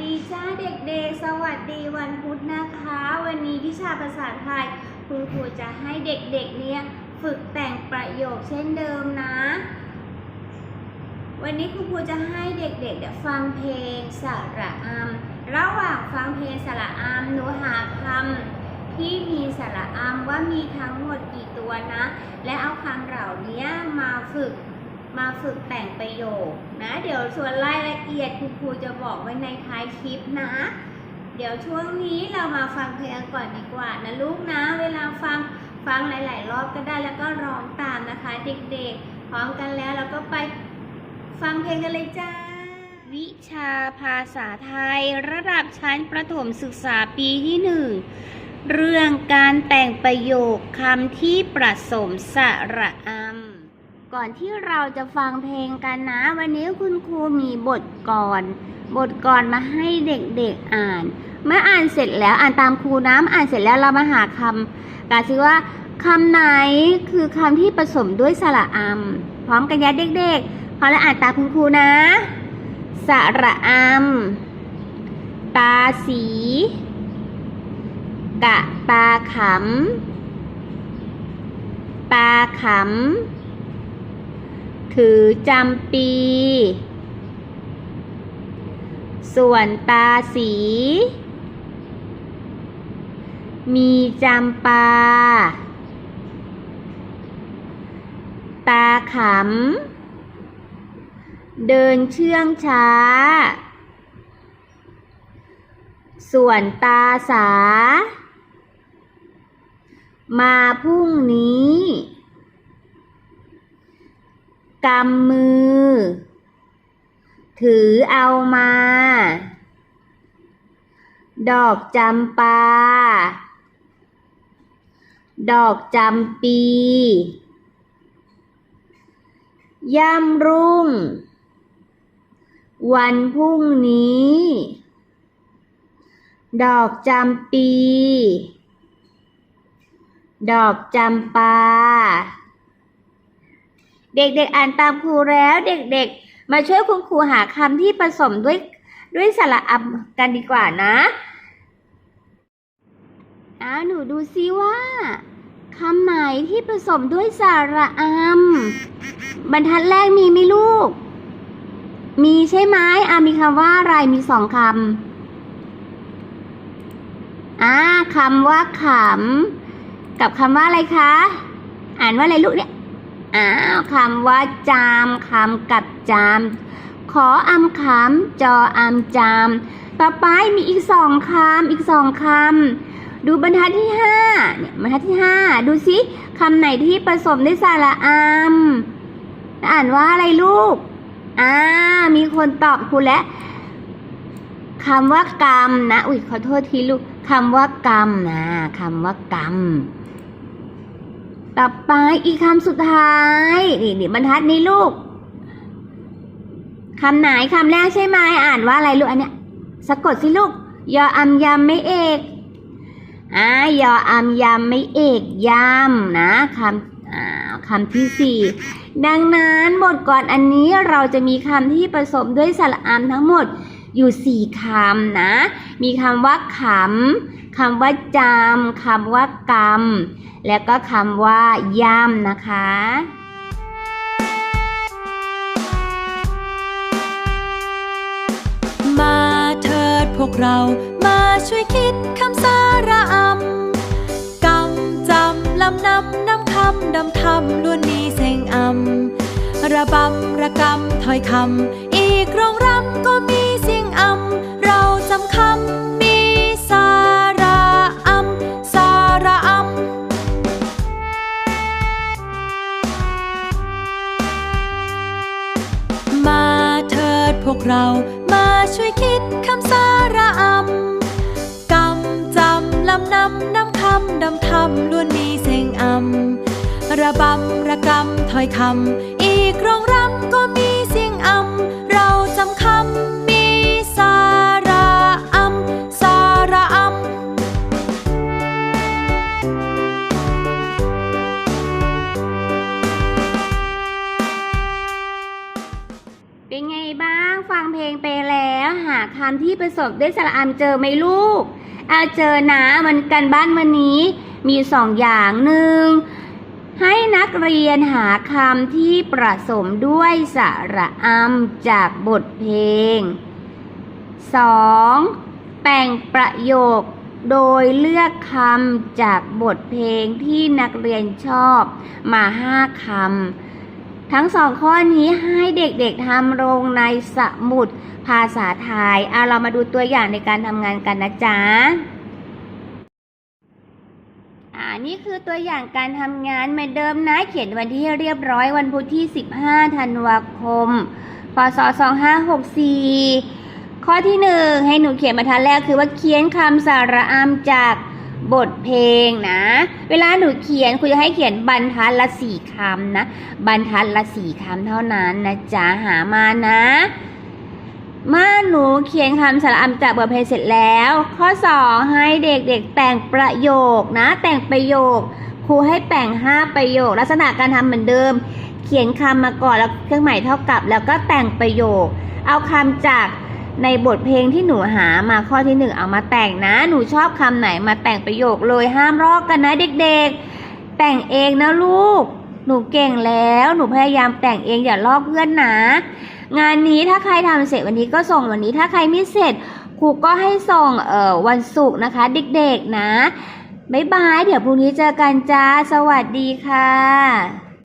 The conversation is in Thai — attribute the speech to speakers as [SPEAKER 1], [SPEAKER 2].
[SPEAKER 1] ดีจ้าเด็กๆ สวัสดีวันพุธนะคะ วันนี้วิชาภาษาไทยคุณครูจะให้เด็กๆเนี่ยฝึกแต่งประโยคเช่นเดิมนะ วันนี้คุณครูจะให้เด็กๆฟังเพลงสระอำระหว่างฟังเพลงสระอำหนูหาคำที่มีสระอำว่ามีทั้งหมดกี่ตัวนะ และเอาคำเหล่านี้มาฝึก มาฝึกแต่งประโยคนะ เดี๋ยวส่วนรายละเอียดคุณครูจะบอกไว้ในท้ายคลิปนะ เดี๋ยวช่วงนี้เรามาฟังเพลงก่อนดีกว่านะลูกนะ เวลาฟังฟังหลาย ๆ รอบก็ได้แล้วก็ร้องตามนะคะ เด็กๆพร้อมกันแล้วเราก็ไปฟังเพลงกันเลยจ้า วิชาภาษาไทย ระดับชั้นประถมศึกษาปีที่หนึ่งเรื่องการแต่งประโยคคำที่ประสมสระอำ ก่อนที่เราจะฟังเพลงกันนะ วันนี้คุณครูมีบทกรบทกรมาให้เด็กๆอ่าน เมื่ออ่านเสร็จแล้วอ่านตามครูนะเมื่ออ่านเสร็จแล้วเรามาหาคำกันสิว่าคำไหนคือคำที่ผสมด้วยสระอำพร้อมกันยัดเด็กๆพอแล้วอ่านตามคุณครูนะ สระอำตาสี กะตาขำตาขำ ถือจำปี ส่วนตาสี มีจำปา ตาขำ เดินเชื่องช้า ส่วนตาสา มาพรุ่งนี้ กำมือ ถือเอามา ดอกจำปา ดอกจำปี ย่ำรุ่ง วันพรุ่งนี้ ดอกจำปี ดอกจำปา เด็กๆอ่านตามครูแล้วเด็กๆ มาช่วยคุณครูหาคำที่ผสมด้วยด้วยสระอับกันดีกว่านะอ้าหนูดูซิว่าคำไหนที่ผสมด้วยสระอัมบรรทัดแรกมีไหมลูก มีใช่ไหมอ่ามีคำว่าอะไรมีสองคำอ่าคำว่าขำกับคำว่าอะไรคะ อ่านว่าอะไรลูกเนี่ย อ้าวคำว่าจามคำกับจาม ขออำขำจออำจาม ต่อไปมีอีกสองคำอีกสองคำดูบรรทัดที่ห้าเนี่ยบรรทัดที่ห้าดูสิคำไหนที่ผสมด้วยสระอำอ่านว่าอะไรลูกอ่ามีคนตอบครูแล้วคำว่ากรรมนะ อุ้ยขอโทษทีลูกคำว่ากรรมนะคำว่ากรรม ต่อไปอีกคำสุดท้าย นี่นี่บรรทัดนี้ลูกคำไหนคำแรกใช่ไหมอ่านว่าอะไรลูกอันเนี้ยสะกดสิลูกยออำยำไม่เอกอ่ายออำยำไม่เอกยำนะคำอ่าคำที่สี่ดังนั้นบทก่อนอันนี้เราจะมีคำที่ผสมด้วยสระอำทั้งหมด อยู่สี่คำนะ มีคำว่าขำคำว่าจำคำว่ากรรม แล้วก็คำว่าย่ำนะคะ
[SPEAKER 2] มาเถิดพวกเรามาช่วยคิดคำสาระอำกำจำลำนำนำคำดำทำล้วนมีเสียงอำระบำระกำถ้อยคำอีกรองรำก็มี อำเราจำคำมีสาระอำสาระอำมาเถิดพวกเรามาช่วยคิดคำสาระอำกำจำลำนำนำคำดำทำล้วนมีเสียงอำระบำระกำถ้อยคำอีกรองรำก็มีเสียงอำเราจำคำมี สาระอำสาระอำ
[SPEAKER 1] เป็นไงบ้างฟังเพลงไปแล้วหาคำที่ประสบด้วยสระอำเจอไหมลูกเอาเจอนะมันกันบ้านวันนี้มีสองอย่างหนึ่งให้นักเรียนหาคำที่ประสมด้วยสระอำจากบทเพลง 2. แต่งประโยคโดยเลือกคำจากบทเพลงที่นักเรียนชอบมาห้าคำ ทั้งสองข้อนี้ให้เด็กๆทำลงในสมุดภาษาไทยเอาเรามาดูตัวอย่างในการทำงานกันนะจ๊ะอ่านี่คือตัวอย่างการทำงานเหมือนเดิมนะเขียนวันที่เรียบร้อยวันพุธที่ 15 ธันวาคม พศ 2564 ข้อที่หนึ่งให้หนูเขียนบรรทัดแรกคือว่าเขียนคำสาระอามจากบทเพลงนะ เวลาหนูเขียนครูจะให้เขียนบรรทัดละสี่คำนะ บรรทัดละสี่คำเท่านั้นนะจ๊ะหามานะเมื่อหนูเขียนคำสาระอำจากบทเพลงเสร็จแล้ว ข้อ 2 ให้เด็กๆแต่งประโยคนะ แต่งประโยค ครูให้แต่ง 5 ประโยค ลักษณะการทำเหมือนเดิม เขียนคำมาก่อนแล้วเครื่องหมายเท่ากับ แล้วก็แต่งประโยค เอาคำจาก ในบทเพลงที่หนูหามาข้อที่หนึ่งเอามาแต่งนะ หนูชอบคำไหนมาแต่งประโยคเลยห้ามลอกกันนะเด็กๆ แต่งเองนะลูก หนูเก่งแล้ว หนูพยายามแต่งเองอย่าลอกเพื่อนนะ งานนี้ถ้าใครทำเสร็จวันนี้ก็ส่งวันนี้ถ้าใครไม่เสร็จครูก็ให้ส่งเอ่อวันศุกร์นะคะ เด็กๆนะบ๊ายบาย เดี๋ยวพรุ่งนี้เจอกันจ้า สวัสดีค่ะ